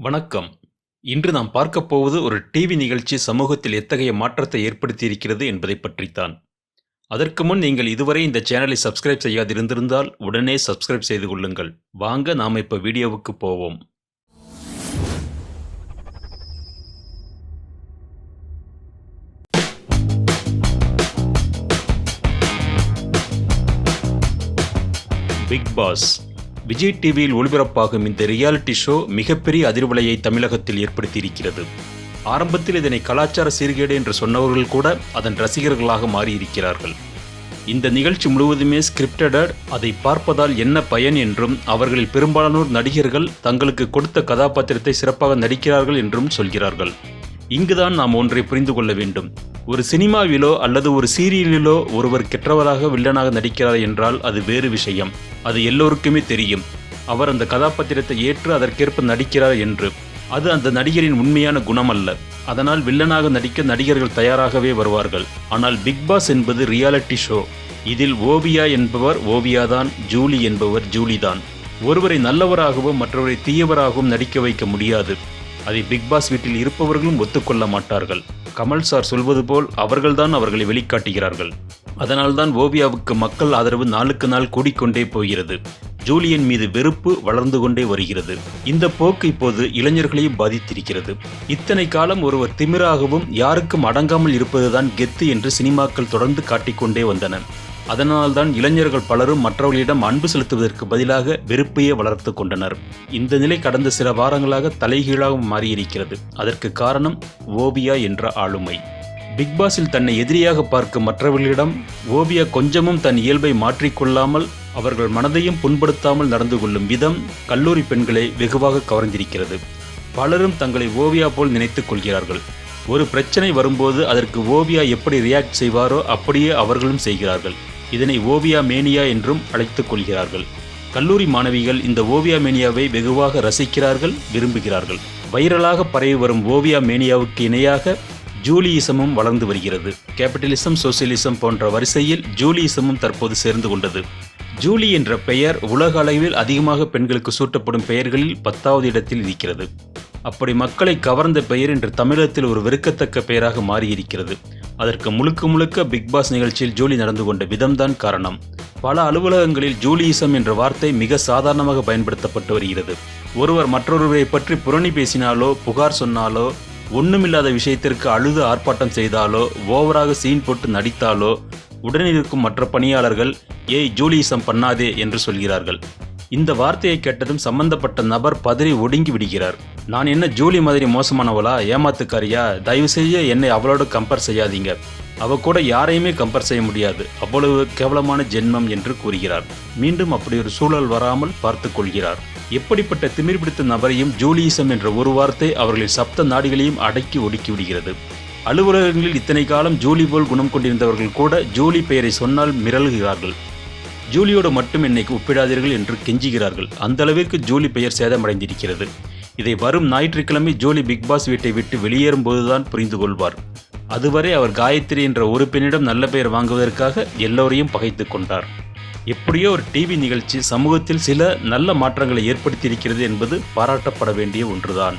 வணக்கம். இன்று நாம் பார்க்கப் போவது ஒரு டிவி நிகழ்ச்சி சமூகத்தில் எத்தகைய மாற்றத்தை ஏற்படுத்தியிருக்கிறது என்பதை பற்றித்தான். அதற்கு முன் நீங்கள் இதுவரை இந்த சேனலை சப்ஸ்கிரைப் செய்யாதிருந்திருந்தால் உடனே சப்ஸ்கிரைப் செய்து கொள்ளுங்கள். வாங்க நாம் இப்போ வீடியோவுக்கு போவோம். Big pass. விஜய் டிவியில் ஒளிபரப்பாகும் இந்த ரியாலிட்டி ஷோ மிகப்பெரிய அதிர்வலையை தமிழகத்தில் ஏற்படுத்தியிருக்கிறது. ஆரம்பத்தில் இதனை கலாச்சார சீர்கேடு என்று சொன்னவர்கள் கூட அதன் ரசிகர்களாக மாறியிருக்கிறார்கள். இந்த நிகழ்ச்சி முழுவதுமே ஸ்கிரிப்டட் அதை பார்ப்பதால் என்ன பயன் என்றும் அவர்களில் பெரும்பாலானோர் நடிகர்கள் தங்களுக்கு கொடுத்த கதாபாத்திரத்தை சிறப்பாக நடிக்கிறார்கள் என்றும் சொல்கிறார்கள். இங்குதான் நாம் ஒன்றை புரிந்து கொள்ள வேண்டும். ஒரு சினிமாவிலோ அல்லது ஒரு சீரியலிலோ ஒருவர் கெட்டவராக வில்லனாக நடிக்கிறார் என்றால் அது வேறு விஷயம். அது எல்லோருக்குமே தெரியும். அவர் அந்த கதாபாத்திரத்தை ஏற்று அதற்கேற்ப நடிக்கிறார் என்று. அது அந்த நடிகரின் உண்மையான குணம் அல்ல அதனால் வில்லனாக நடிக்க நடிகர்கள் தயாராகவே வருவார்கள். ஆனால் பிக் பாஸ் என்பது ரியாலிட்டி ஷோ. இதில் ஓவியா என்பவர் ஓவியாதான் ஜூலி என்பவர் ஜூலிதான். ஒருவரை நல்லவராகவும் மற்றவரை தீயவராகவும் நடிக்க வைக்க முடியாது. அதை பிக் பாஸ் வீட்டில் இருப்பவர்களும் ஒத்துக்கொள்ள மாட்டார்கள். கமல் சார் சொல்வது போல் அவர்கள்தான் அவர்களை வெளிக்காட்டுகிறார்கள். அதனால்தான் ஓவியாவுக்கு மக்கள் ஆதரவு நாளுக்கு நாள் கூடிக்கொண்டே போகிறது. ஜூலியன் மீது வெறுப்பு வளர்ந்து கொண்டே வருகிறது. இந்த போக்கு இப்போது இளைஞர்களையும் பாதித்திருக்கிறது. இத்தனை காலம் ஒருவர் திமிராகவும் யாருக்கும் அடங்காமல் இருப்பதுதான் கெத்து என்று சினிமாக்கள் தொடர்ந்து காட்டிக்கொண்டே வந்தன. அதனால்தான் இளைஞர்கள் பலரும் மற்றவர்களிடம் அன்பு செலுத்துவதற்கு பதிலாக வெறுப்பையே வளர்த்து கொண்டனர். இந்த நிலை கடந்த சில வாரங்களாக தலைகீழாக மாறியிருக்கிறது. அதற்கு காரணம் ஓவியா என்ற ஆளுமை. பிக் பாஸில் தன்னை எதிரியாக பார்க்கும் மற்றவர்களிடம் ஓவியா கொஞ்சமும் தன் இயல்பை மாற்றிக்கொள்ளாமல் அவர்கள் மனதையும் புண்படுத்தாமல் நடந்து கொள்ளும் விதம் கல்லூரி பெண்களை வெகுவாக கவர்ந்திருக்கிறது. பலரும் தங்களை ஓவியா போல் நினைத்துக் கொள்கிறார்கள். ஒரு பிரச்சனை வரும்போது அதற்கு ஓவியா எப்படி ரியாக்ட் செய்வாரோ அப்படியே அவர்களும் செய்கிறார்கள். இதனை ஓவியா மேனியா என்றும் அழைத்துக் கொள்கிறார்கள். கல்லூரி மாணவிகள் இந்த ஓவியா மேனியாவை வெகுவாக ரசிக்கிறார்கள் விரும்புகிறார்கள். வைரலாக பரவி வரும் ஓவியா மேனியாவுக்கு இணையாக ஜூலியிசமும் வளர்ந்து வருகிறது. கேபிட்டலிசம் சோசியலிசம் போன்ற வரிசையில் ஜூலியிசமும் தற்போது சேர்ந்து கொண்டது. ஜூலி என்ற பெயர் உலக அளவில் அதிகமாக பெண்களுக்கு சூட்டப்படும் பெயர்களில் பத்தாவது இடத்தில் இருக்கிறது. அப்படி மக்களை கவர்ந்த பெயர் இன்று தமிழகத்தில் ஒரு வெறுக்கத்தக்க பெயராக மாறியிருக்கிறது. அதற்கு முழுக்க முழுக்க பிக் பாஸ் நிகழ்ச்சியில் ஜூலி நடந்து கொண்ட விதம்தான் காரணம். பல அலுவலகங்களில் ஜூலியிசம் என்ற வார்த்தை மிக சாதாரணமாக பயன்படுத்தப்பட்டு வருகிறது. ஒருவர் மற்றொருவரை பற்றி புரணி பேசினாலோ புகார் சொன்னாலோ ஒண்ணுமில்லாத விஷயத்திற்கு அழுது ஆர்ப்பாட்டம் செய்தாலோ ஓவராக சீன் போட்டு நடித்தாலோ உடனிருக்கும் மற்ற பணியாளர்கள் ஏய் ஜூலியிசம் பண்ணாதே என்று சொல்கிறார்கள். இந்த வார்த்தையை கேட்டதும் சம்பந்தப்பட்ட நபர் பதறி ஒடுங்கி விடுகிறார். நான் என்ன ஜூலி மாதிரி மோசமானவளா? ஏமாத்துக்காரியா? தயவு செய்ய என்னை அவளோட கம்பேர் செய்யாதீங்க. அவ கூட யாரையுமே கம்பேர் செய்ய முடியாது. அவ்வளவு கேவலமான ஜென்மம் என்று கூறுகிறார். மீண்டும் அப்படி ஒரு சூழல் வராமல் பார்த்து கொள்கிறார். எப்படிப்பட்ட திமிர் பிடித்த நபரையும் ஜூலியிசம் என்ற ஒரு வார்த்தை அவர்களின் சப்த நாடிகளையும் அடக்கி ஒடுக்கி விடுகிறது. அலுவலகங்களில் இத்தனை காலம் ஜூலி போல் குணம் கொண்டிருந்தவர்கள் கூட ஜூலி பெயரை சொன்னால் மிரளுகிறார்கள். ஜூலியோடு மட்டும் என்னை ஒப்பிடாதீர்கள் என்று கெஞ்சுகிறார்கள். அந்த அளவிற்கு ஜூலி பெயர் சேதமடைந்திருக்கிறது. இதை வரும் ஞாயிற்றுக்கிழமை ஜூலி பிக் பாஸ் வீட்டை விட்டு வெளியேறும் போதுதான் புரிந்து கொள்வார் அதுவரை அவர் காயத்ரி என்ற ஒரு பெண்ணிடம் நல்ல பெயர் வாங்குவதற்காக எல்லோரையும் பகைத்து கொண்டார். எப்படியோ ஒரு டிவி நிகழ்ச்சி சமூகத்தில் சில நல்ல மாற்றங்களை ஏற்படுத்தியிருக்கிறது என்பது பாராட்டப்பட வேண்டிய ஒன்றுதான்.